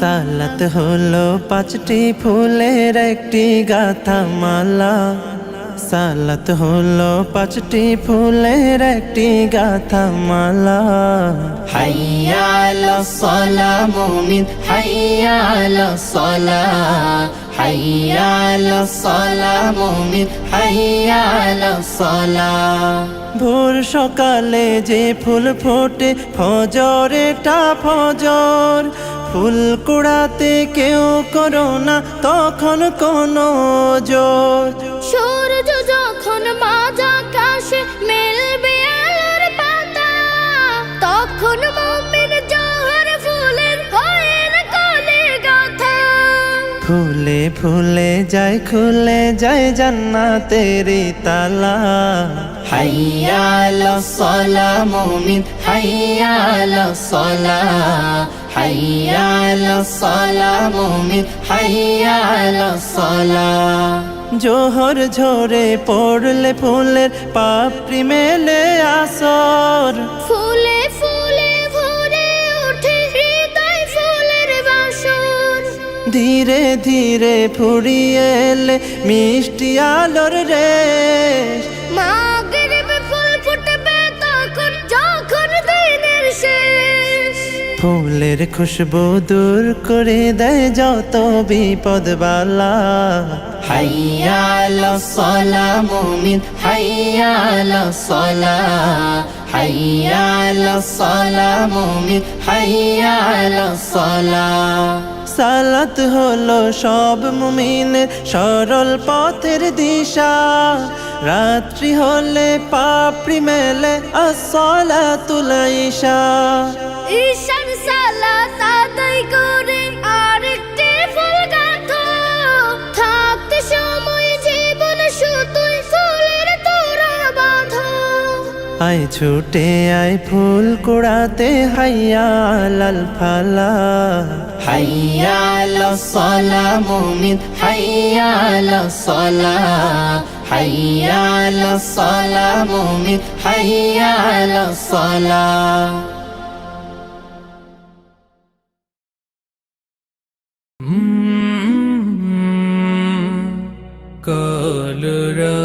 সালাত হলো পাঁচটি ফুলের একটি গাথা মালা। সালাত হলো পাঁচটি ফুলের একটি গাথা মালা। হাইয়া আলা সলা মুমিন হাইয়া আলা সলা। ভোর সকালে যে ফুল ফোটে, ফজর এটা ফজর। ফুল কুড়াতে কেউ করো না, তখন কোনো জোর। সূর্য ফুলে ফুলে যায় খুলে যায় জান্নাতেরি তালা। হাইয়া আলা সলা মুমিন হাইয়া আলা সলা। হাইয়া আলা সলা মুমিন হাইয়া আলা সলা। জোহর ঝরে পড়লে ফুলের পাপড়ি মেলে আসর। ফুলে ফুলে ধীরে ধীরে ফুরিয়ে এলে মিষ্টি আলোর রেশ। মাগরিবে ফুল ফুটবে তখন যখন দিনের শেষ। ফুলের খুশবু দূর করে দেয় যত বিপদ বালা হাইয়া আলা সলা মুমিন হাইয়া আলা সলা। হাইয়া আলা সলা মুমিন হাইয়া আলা সলা। সালাত হলো সব মুমিনের সরল পথের দিশা। রাত্রি হলে পাপড়ি মেলে আসলাতুল ঈশা। ঈশান সালাত আয় ছুটে আয় ফুল কুড়াতে হাইয়ালাল ফালা। হাইয়াল সলা মুমিন হাইয়াল সলা। হাইয়াল সলা মুমিন হাইয়াল সলা। কলরা